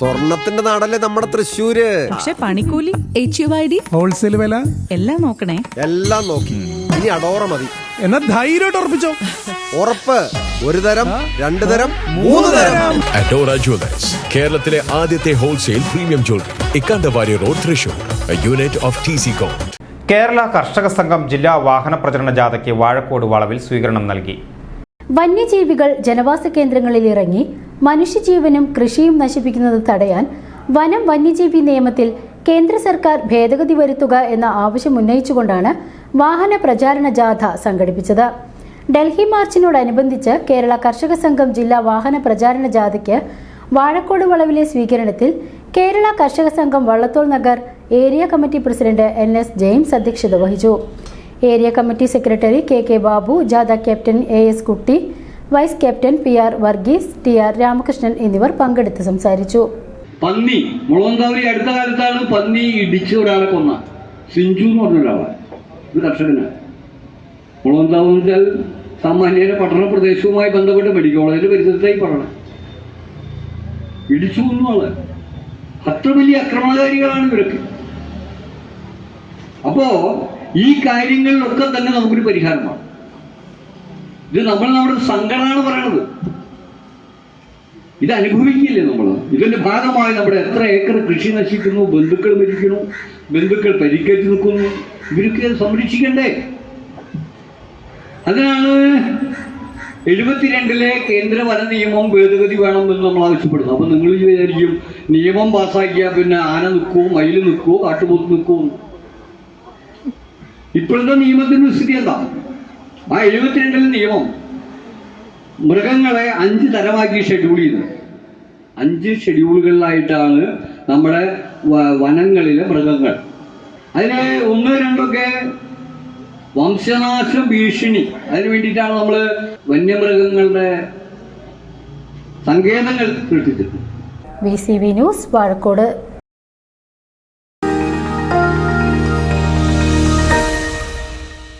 സ്വർണത്തിന്റെ നാടല്ലേ നമ്മുടെ തൃശ്ശൂര്? പക്ഷെ പണിക്കൂലി H U I D wholesale വില? എല്ലാം നോക്കണേ. എല്ലാം നോക്കി. ഇനി അടോറ മതി. എന്നാ ധൈര്യമായിട്ട് ഉറപ്പിച്ചോ? ഉറപ്പ്. ഒരു തരം രണ്ടു തരം മൂന്ന് തരം. അഡോറ ജ്വല്ലേഴ്സ് കേരളത്തിലെ ആദ്യത്തെ wholesale premium jewellery Ikkandawarrier road Thrissur unit of T C com Kerala Karshaka Sangham ജില്ലാ വാഹന പ്രചരണ ജാഥയ്ക്ക് വാഴക്കോട് വളവിൽ സ്വീകരണം നൽകി. വന്യജീവികൾ ജനവാസ കേന്ദ്രങ്ങളിൽ ഇറങ്ങി മനുഷ്യജീവനും കൃഷിയും നശിപ്പിക്കുന്നത് തടയാൻ വനം വന്യജീവി നിയമത്തിൽ കേന്ദ്ര സർക്കാർ ഭേദഗതി വരുത്തുക എന്ന ആവശ്യം ഉന്നയിച്ചുകൊണ്ടാണ് വാഹന പ്രചാരണ ജാഥ സംഘടിപ്പിച്ചത്. ഡൽഹി മാർച്ചിനോടനുബന്ധിച്ച് കേരള കർഷക സംഘം ജില്ലാ വാഹന പ്രചാരണ ജാഥയ്ക്ക് വാഴക്കോട് വളവിലെ സ്വീകരണത്തിൽ Kerala Karshaka Sangham Vallathol Nagar area committee president N S James അധ്യക്ഷത വഹിച്ചു. Area committee secretary K K Babu ജാഥ captain A S Kutty vice captain P R Varghese T R Ramakrishnan എന്നിവർ പങ്കെടുത്ത് സംസാരിച്ചു. പന്നി മുളവന്താവരി അടുത്ത കാലത്താണ് പന്നി ഇടിച്ച് ഒരാളെ കൊന്ന. സിഞ്ചു എന്ന് പറഞ്ഞ ഒരാളാണ് ഒരു കർഷകനാണ് മുളവന്താവ് എന്ന് വെച്ചാൽ സാമാന്യയുടെ പട്ടണ പ്രദേശവുമായി ബന്ധപ്പെട്ട് മെഡിക്കൽ കോളേജിന്റെ പരിസരത്തായി പറയണം. ഇടിച്ചു ആൾ. അത്ര വലിയ ആക്രമണകാരികളാണ് ഇവരൊക്കെ. അപ്പോ ഈ കാര്യങ്ങളിലൊക്കെ തന്നെ നമുക്കൊരു പരിഹാരമാണ്. ഇത് നമ്മൾ നമ്മുടെ സങ്കടമാണ് പറയണത് ഇത് അനുഭവിക്കില്ലേ നമ്മൾ? ഇതിന്റെ ഭാഗമായി നമ്മുടെ എത്ര ഏക്കർ കൃഷി നശിക്കുന്നു ബന്ധുക്കൾ മരിക്കുന്നു ബന്ധുക്കൾ പരിക്കേറ്റ് നിൽക്കുന്നു. ഇവർക്ക് സംരക്ഷിക്കണ്ടേ? അതിനാണ് എഴുപത്തിരണ്ടിലെ കേന്ദ്ര വന നിയമം ഭേദഗതി വേണമെന്ന് നമ്മൾ ആവശ്യപ്പെടുന്നു അപ്പൊ നിങ്ങൾ വിചാരിക്കും നിയമം പാസ്സാക്കിയാൽ പിന്നെ ആന നിൽക്കുമോ മയിൽ നിൽക്കുമോ കാട്ടുപോത്ത് നിൽക്കുമോ ഇപ്പോഴത്തെ നിയമത്തിന്റെ സ്ഥിതി എന്താ? ആ എഴുപത്തിരണ്ടിലെ നിയമം മൃഗങ്ങളെ അഞ്ച് തരമാക്കി ഷെഡ്യൂൾ ചെയ്തു അഞ്ച് ഷെഡ്യൂളുകളിലായിട്ടാണ് നമ്മുടെ വനങ്ങളിലെ മൃഗങ്ങൾ. അതിന് ഒന്ന് രണ്ടൊക്കെ വംശനാശ ഭീഷണി. അതിന് വേണ്ടിയിട്ടാണ് നമ്മൾ വന്യമൃഗങ്ങളുടെ സങ്കേതങ്ങൾ സൃഷ്ടിച്ചത്. V C V news Vazhakkode.